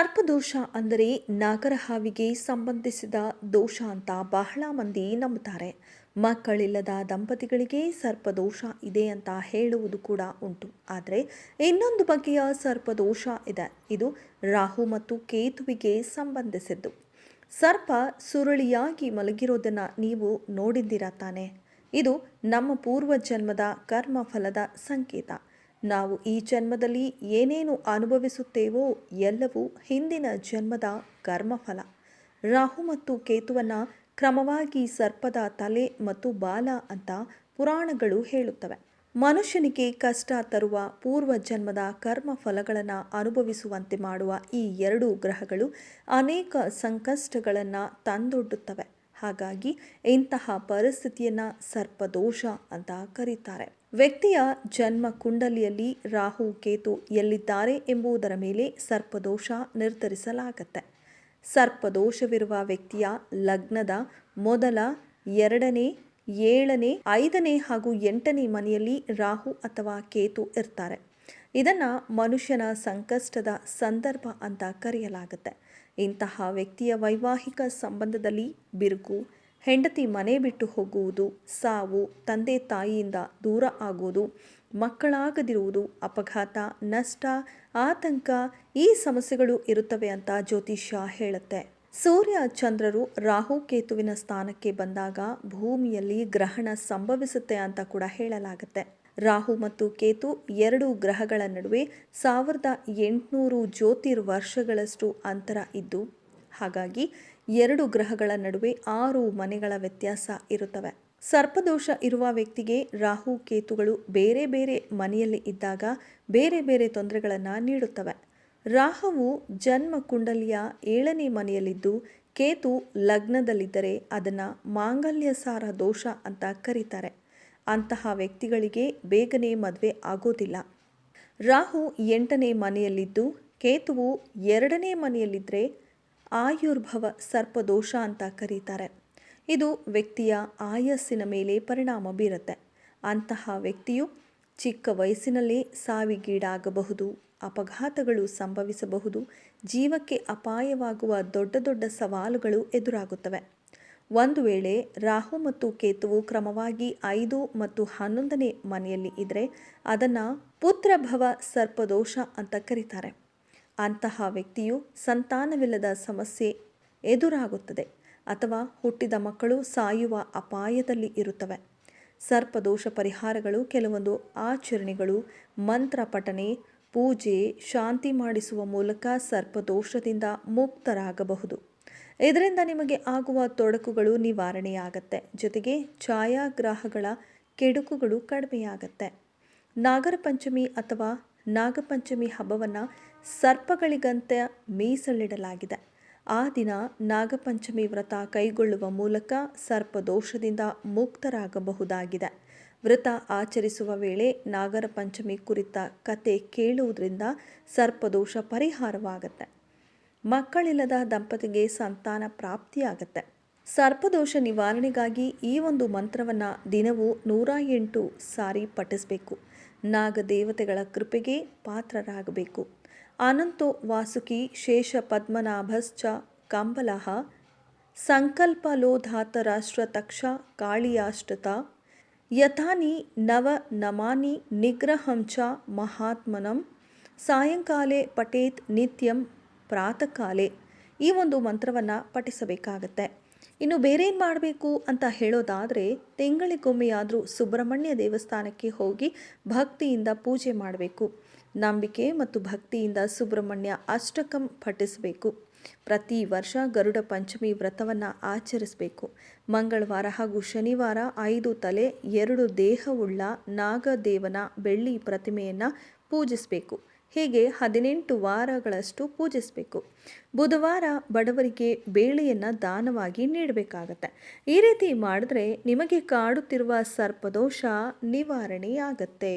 ಸರ್ಪದೋಷ ಅಂದರೆ ನಾಗರಹಾವಿಗೆ ಸಂಬಂಧಿಸಿದ ದೋಷ ಅಂತ ಬಹಳ ಮಂದಿ ನಂಬುತ್ತಾರೆ. ಮಕ್ಕಳಿಲ್ಲದ ದಂಪತಿಗಳಿಗೆ ಸರ್ಪದೋಷ ಇದೆ ಅಂತ ಹೇಳುವುದು ಕೂಡ ಉಂಟು. ಆದರೆ ಇನ್ನೊಂದು ಬಗೆಯ ಸರ್ಪದೋಷ ಇದೆ. ಇದು ರಾಹು ಮತ್ತು ಕೇತುವಿಗೆ ಸಂಬಂಧಿಸಿದ್ದು. ಸರ್ಪ ಸುರುಳಿಯಾಗಿ ಮಲಗಿರೋದನ್ನು ನೀವು ನೋಡಿದ್ದೀರಾ ತಾನೆ? ಇದು ನಮ್ಮ ಪೂರ್ವ ಜನ್ಮದ ಕರ್ಮಫಲದ ಸಂಕೇತ. ನಾವು ಈ ಜನ್ಮದಲ್ಲಿ ಏನೇನು ಅನುಭವಿಸುತ್ತೇವೋ ಎಲ್ಲವೂ ಹಿಂದಿನ ಜನ್ಮದ ಕರ್ಮಫಲ. ರಾಹು ಮತ್ತು ಕೇತುವನ್ನು ಕ್ರಮವಾಗಿ ಸರ್ಪದ ತಲೆ ಮತ್ತು ಬಾಲ ಅಂತ ಪುರಾಣಗಳು ಹೇಳುತ್ತವೆ. ಮನುಷ್ಯನಿಗೆ ಕಷ್ಟ ತರುವ ಪೂರ್ವ ಜನ್ಮದ ಕರ್ಮ ಫಲಗಳನ್ನು ಅನುಭವಿಸುವಂತೆ ಮಾಡುವ ಈ ಎರಡು ಗ್ರಹಗಳು ಅನೇಕ ಸಂಕಷ್ಟಗಳನ್ನು ತಂದೊಡ್ಡುತ್ತವೆ. ಹಾಗಾಗಿ ಇಂತಹ ಪರಿಸ್ಥಿತಿಯನ್ನು ಸರ್ಪದೋಷ ಅಂತ ಕರೀತಾರೆ. ವ್ಯಕ್ತಿಯ ಜನ್ಮ ಕುಂಡಲಿಯಲ್ಲಿ ರಾಹು, ಕೇತು ಎಲ್ಲಿದ್ದಾರೆ ಎಂಬುದರ ಮೇಲೆ ಸರ್ಪದೋಷ ನಿರ್ಧರಿಸಲಾಗತ್ತೆ. ಸರ್ಪದೋಷವಿರುವ ವ್ಯಕ್ತಿಯ ಲಗ್ನದ ಮೊದಲ ಎರಡನೇ, ಏಳನೇ, ಐದನೇ ಹಾಗೂ ಎಂಟನೇ ಮನೆಯಲ್ಲಿ ರಾಹು ಅಥವಾ ಕೇತು ಇರ್ತಾರೆ. ಇದನ್ನು ಮನುಷ್ಯನ ಸಂಕಷ್ಟದ ಸಂದರ್ಭ ಅಂತ ಕರೆಯಲಾಗುತ್ತೆ. ಇಂತಹ ವ್ಯಕ್ತಿಯ ವೈವಾಹಿಕ ಸಂಬಂಧದಲ್ಲಿ ಬಿರುಕು ಹೆಂಡತಿ ಮನೆ ಬಿಟ್ಟು ಹೋಗುವುದು, ಸಾವು, ತಂದೆ ತಾಯಿಯಿಂದ ದೂರ ಆಗುವುದು ಮಕ್ಕಳಾಗದಿರುವುದು ಅಪಘಾತ, ನಷ್ಟ, ಆತಂಕ ಈ ಸಮಸ್ಯೆಗಳು ಇರುತ್ತವೆ ಅಂತ ಜ್ಯೋತಿಷ್ಯ ಹೇಳುತ್ತೆ. ಸೂರ್ಯ ಚಂದ್ರರು ರಾಹು ಕೇತುವಿನ ಸ್ಥಾನಕ್ಕೆ ಬಂದಾಗ ಭೂಮಿಯಲ್ಲಿ ಗ್ರಹಣ ಸಂಭವಿಸುತ್ತೆ ಅಂತ ಕೂಡ ಹೇಳಲಾಗುತ್ತೆ. ರಾಹು ಮತ್ತು ಕೇತು ಎರಡು ಗ್ರಹಗಳ ನಡುವೆ ಸಾವಿರದ ಎಂಟುನೂರು ಜ್ಯೋತಿರ್ ವರ್ಷಗಳಷ್ಟು ಅಂತರ ಇದ್ದು, ಹಾಗಾಗಿ ಎರಡು ಗ್ರಹಗಳ ನಡುವೆ ಆರು ಮನೆಗಳ ವ್ಯತ್ಯಾಸ ಇರುತ್ತವೆ. ಸರ್ಪದೋಷ ಇರುವ ವ್ಯಕ್ತಿಗೆ ರಾಹು ಕೇತುಗಳು ಬೇರೆ ಬೇರೆ ಮನೆಯಲ್ಲಿ ಇದ್ದಾಗ ಬೇರೆ ಬೇರೆ ತೊಂದರೆಗಳನ್ನು ನೀಡುತ್ತವೆ. ರಾಹುವು ಜನ್ಮ ಕುಂಡಲಿಯ ಏಳನೇ ಮನೆಯಲ್ಲಿದ್ದು, ಕೇತು ಲಗ್ನದಲ್ಲಿದ್ದರೆ ಅದನ್ನು ಮಾಂಗಲ್ಯ ಸಾರ ದೋಷ ಅಂತ ಕರೀತಾರೆ. ಅಂತಹ ವ್ಯಕ್ತಿಗಳಿಗೆ ಬೇಗನೆ ಮದುವೆ ಆಗೋದಿಲ್ಲ. ರಾಹು ಎಂಟನೇ ಮನೆಯಲ್ಲಿದ್ದು, ಕೇತುವು ಎರಡನೇ ಮನೆಯಲ್ಲಿದ್ದರೆ ಆಯುರ್ಭವ ಸರ್ಪದೋಷ ಅಂತ ಕರೀತಾರೆ. ಇದು ವ್ಯಕ್ತಿಯ ಆಯಸ್ಸಿನ ಮೇಲೆ ಪರಿಣಾಮ ಬೀರುತ್ತೆ. ಅಂತಹ ವ್ಯಕ್ತಿಯು ಚಿಕ್ಕ ವಯಸ್ಸಿನಲ್ಲೇ ಸಾವಿಗೀಡಾಗಬಹುದು, ಅಪಘಾತಗಳು ಸಂಭವಿಸಬಹುದು, ಜೀವಕ್ಕೆ ಅಪಾಯವಾಗುವ ದೊಡ್ಡ ದೊಡ್ಡ ಸವಾಲುಗಳು ಎದುರಾಗುತ್ತವೆ. ಒಂದು ವೇಳೆ ರಾಹು ಮತ್ತು ಕೇತುವು ಕ್ರಮವಾಗಿ ಐದು ಮತ್ತು ಹನ್ನೊಂದನೇ ಮನೆಯಲ್ಲಿ ಇದ್ದರೆ ಅದನ್ನು ಪುತ್ರಭವ ಸರ್ಪದೋಷ ಅಂತ ಕರೀತಾರೆ. ಅಂತಹ ವ್ಯಕ್ತಿಯು ಸಂತಾನವಿಲ್ಲದ ಸಮಸ್ಯೆ ಎದುರಾಗುತ್ತದೆ ಅಥವಾ ಹುಟ್ಟಿದ ಮಕ್ಕಳು ಸಾಯುವ ಅಪಾಯದಲ್ಲಿ ಇರುತ್ತವೆ. ಸರ್ಪದೋಷ ಪರಿಹಾರಗಳು ಕೆಲವೊಂದು ಆಚರಣೆಗಳು, ಮಂತ್ರ ಪಠನೆ, ಪೂಜೆ, ಶಾಂತಿ ಮಾಡಿಸುವ ಮೂಲಕ ಸರ್ಪದೋಷದಿಂದ ಮುಕ್ತರಾಗಬಹುದು. ಇದರಿಂದ ನಿಮಗೆ ಆಗುವ ತೊಡಕುಗಳು ನಿವಾರಣೆಯಾಗತ್ತೆ. ಜೊತೆಗೆ ಛಾಯಾಗ್ರಾಹಗಳ ಕೆಡುಕುಗಳು ಕಡಿಮೆಯಾಗತ್ತೆ. ನಾಗರ ಪಂಚಮಿ ಅಥವಾ ನಾಗಪಂಚಮಿ ಹಬ್ಬವನ್ನು ಸರ್ಪಗಳಿಗಂತೆ ಮೀಸಲಿಡಲಾಗಿದೆ. ಆ ದಿನ ನಾಗಪಂಚಮಿ ವ್ರತ ಕೈಗೊಳ್ಳುವ ಮೂಲಕ ಸರ್ಪದೋಷದಿಂದ ಮುಕ್ತರಾಗಬಹುದಾಗಿದೆ. ವ್ರತ ಆಚರಿಸುವ ವೇಳೆ ನಾಗರ ಪಂಚಮಿ ಕುರಿತ ಕತೆ ಕೇಳುವುದರಿಂದ ಸರ್ಪದೋಷ ಪರಿಹಾರವಾಗತ್ತೆ. ಮಕ್ಕಳಿಲ್ಲದ ದಂಪತಿಗೆ ಸಂತಾನ ಪ್ರಾಪ್ತಿಯಾಗತ್ತೆ. ಸರ್ಪದೋಷ ನಿವಾರಣೆಗಾಗಿ ಈ ಒಂದು ಮಂತ್ರವನ್ನು ದಿನವೂ ನೂರ ಎಂಟು ಸಾರಿ ಪಠಿಸಬೇಕು. ನಾಗದೇವತೆಗಳ ಕೃಪೆಗೆ ಪಾತ್ರರಾಗಬೇಕು. ಅನಂತೋ ವಾಸುಕಿ ಶೇಷ ಪದ್ಮನಾಭಶ್ಚ ಕಂಬಲಃ ಸಂಕಲ್ಪಲೋಧಾತರಾಷ್ಟ್ರತಕ್ಷ ರಾಷ್ಟ್ರ ತಕ್ಷ ಕಾಳಿಯಾಷ್ಟತ ಯಥಾನಿ ನವ ನಮಾನಿ ನಿಗ್ರಹಂ ಚ ಮಹಾತ್ಮನಂ ಸಾಯಂಕಾಲೆ ಪಠೇತ್ ನಿತ್ಯಂ ಪ್ರಾತಃಕಾಲೆ ಈ ಒಂದು ಮಂತ್ರವನ್ನು ಪಠಿಸಬೇಕಾಗತ್ತೆ. ಇನ್ನು ಬೇರೇನು ಮಾಡಬೇಕು ಅಂತ ಹೇಳೋದಾದರೆ ತಿಂಗಳಿಗೊಮ್ಮೆಯಾದರೂ ಸುಬ್ರಹ್ಮಣ್ಯ ದೇವಸ್ಥಾನಕ್ಕೆ ಹೋಗಿ ಭಕ್ತಿಯಿಂದ ಪೂಜೆ ಮಾಡಬೇಕು. ನಂಬಿಕೆ ಮತ್ತು ಭಕ್ತಿಯಿಂದ ಸುಬ್ರಹ್ಮಣ್ಯ ಅಷ್ಟಕಂ ಪಠಿಸಬೇಕು. ಪ್ರತಿ ವರ್ಷ ಗರುಡ ಪಂಚಮಿ ವ್ರತವನ್ನು ಆಚರಿಸಬೇಕು. ಮಂಗಳವಾರ ಹಾಗೂ ಶನಿವಾರ ಐದು ತಲೆ, ಎರಡು ದೇಹವುಳ್ಳ ನಾಗದೇವನ ಬೆಳ್ಳಿ ಪ್ರತಿಮೆಯನ್ನು ಪೂಜಿಸಬೇಕು. ಹೀಗೆ ಹದಿನೆಂಟು ವಾರಗಳಷ್ಟು ಪೂಜಿಸಬೇಕು. ಬುಧವಾರ ಬಡವರಿಗೆ ಬೇಳೆಯನ್ನು ದಾನವಾಗಿ ನೀಡಬೇಕಾಗತ್ತೆ. ಈ ರೀತಿ ಮಾಡಿದ್ರೆ ನಿಮಗೆ ಕಾಡುತ್ತಿರುವ ಸರ್ಪದೋಷ ನಿವಾರಣೆಯಾಗತ್ತೆ.